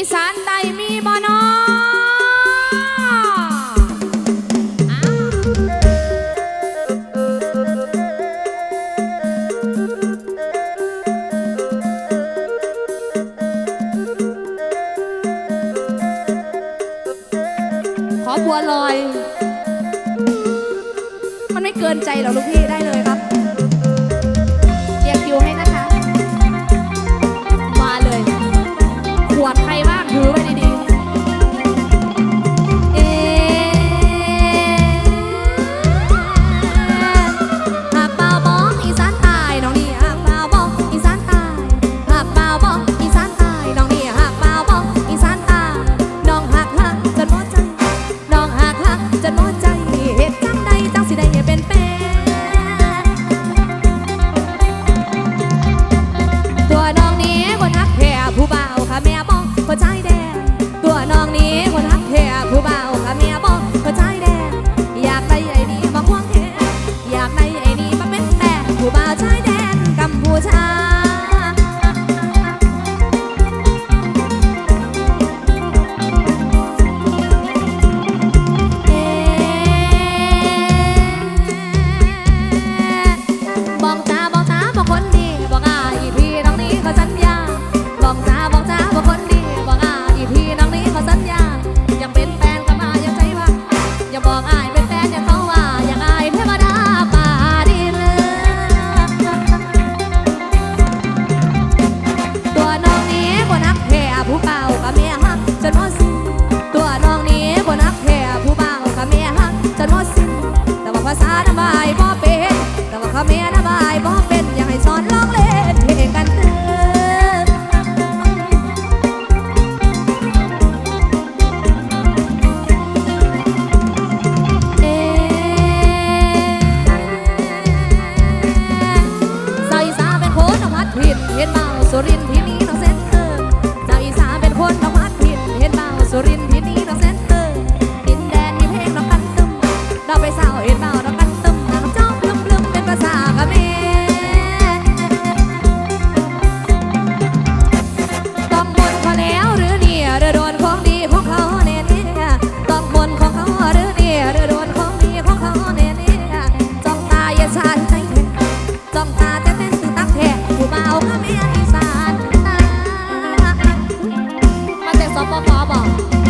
อีสานใด้มีบ่นอ 爸爸爸。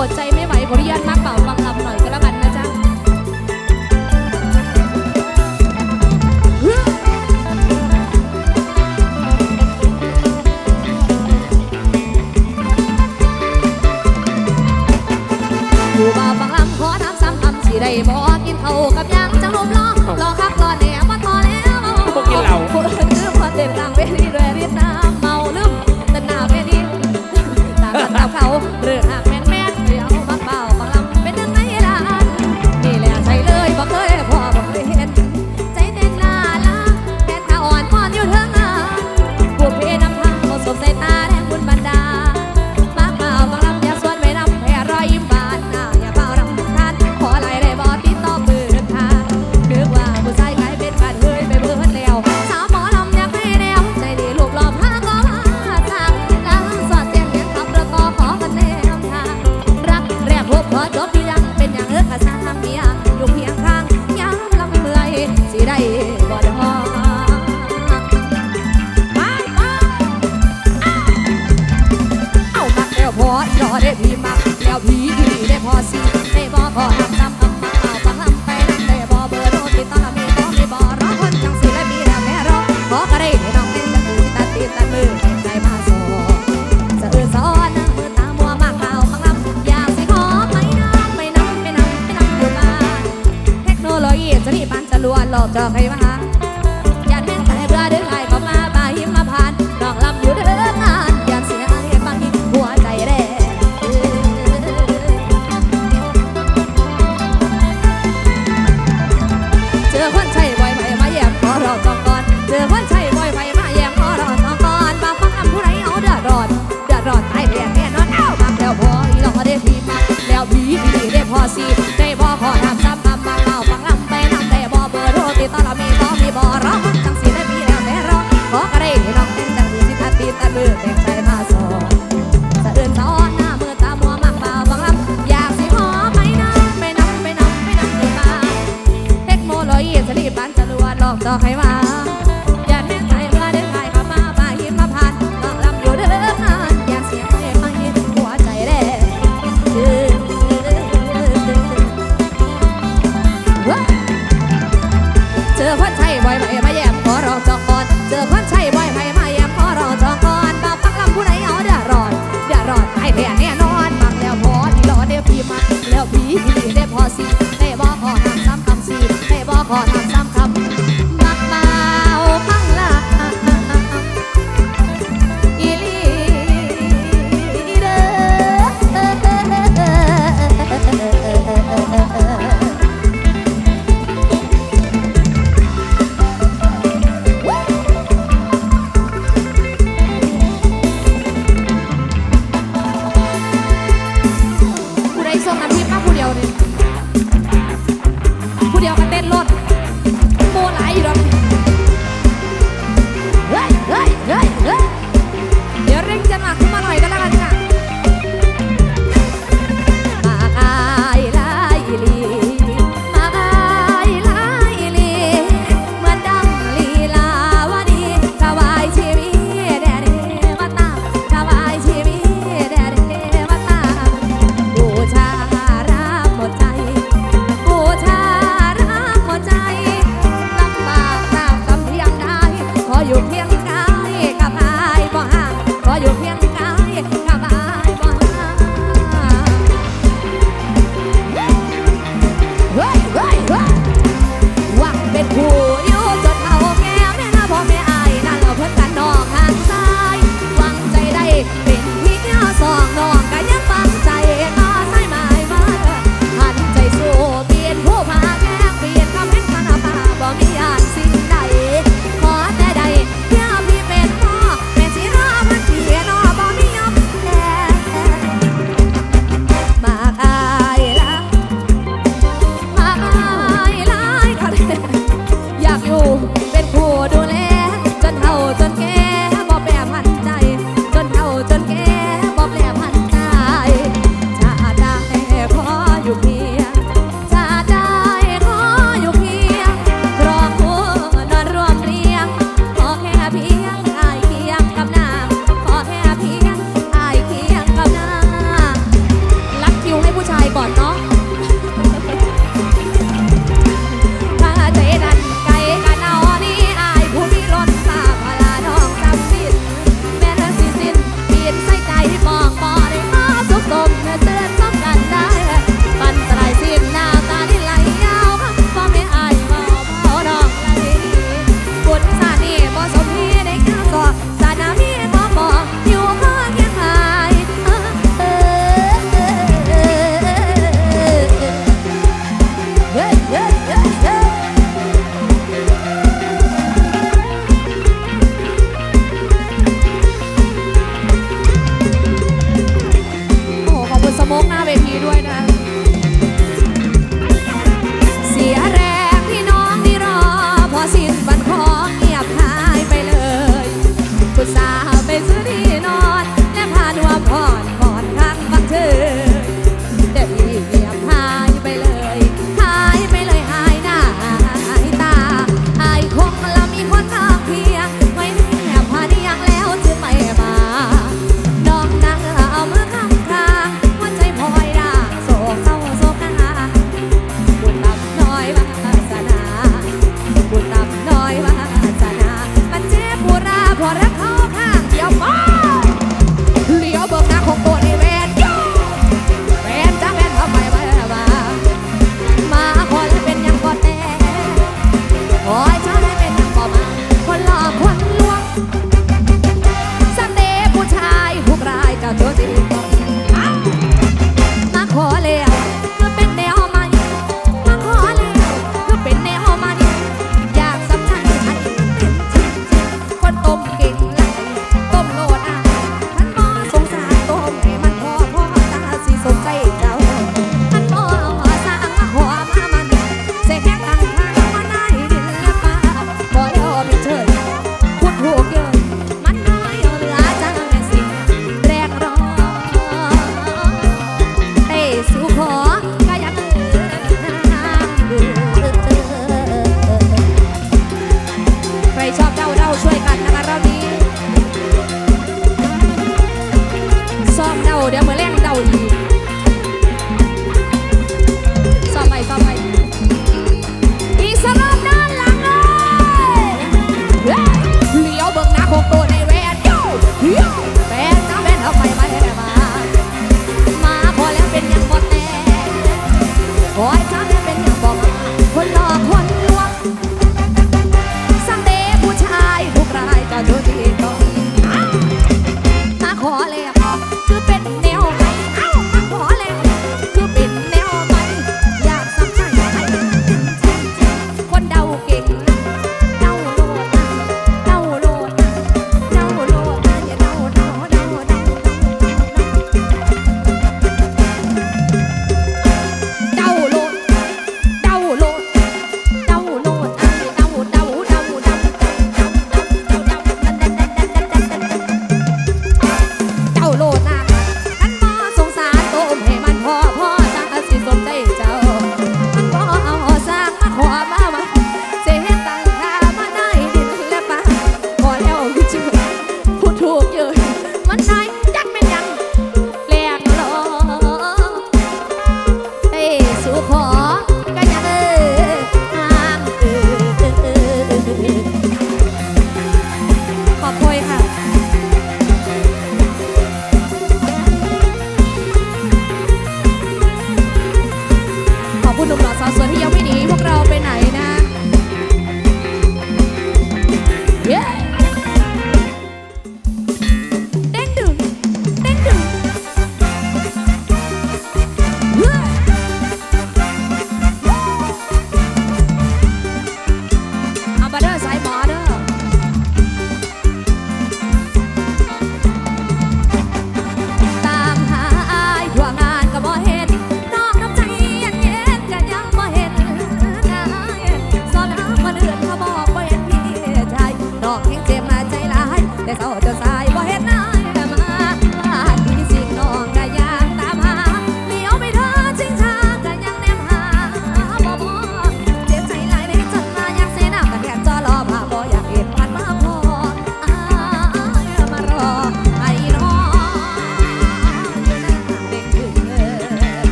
what's it อคนใช้บ่อยไผ่มาแยมขอรอจองกอนเจอคนใช้บ่อยไผ่มาแยมขอรอจองกอนบ่ฟังลำผู้ไหนเอาเดือดรอนเดือดรอนไอ้แท้แน่นอนฟังแล้วพอที่รอเดี๋ยวพีมาแล้วพี่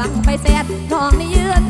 บังไปเสร็จน้องนี่ยืน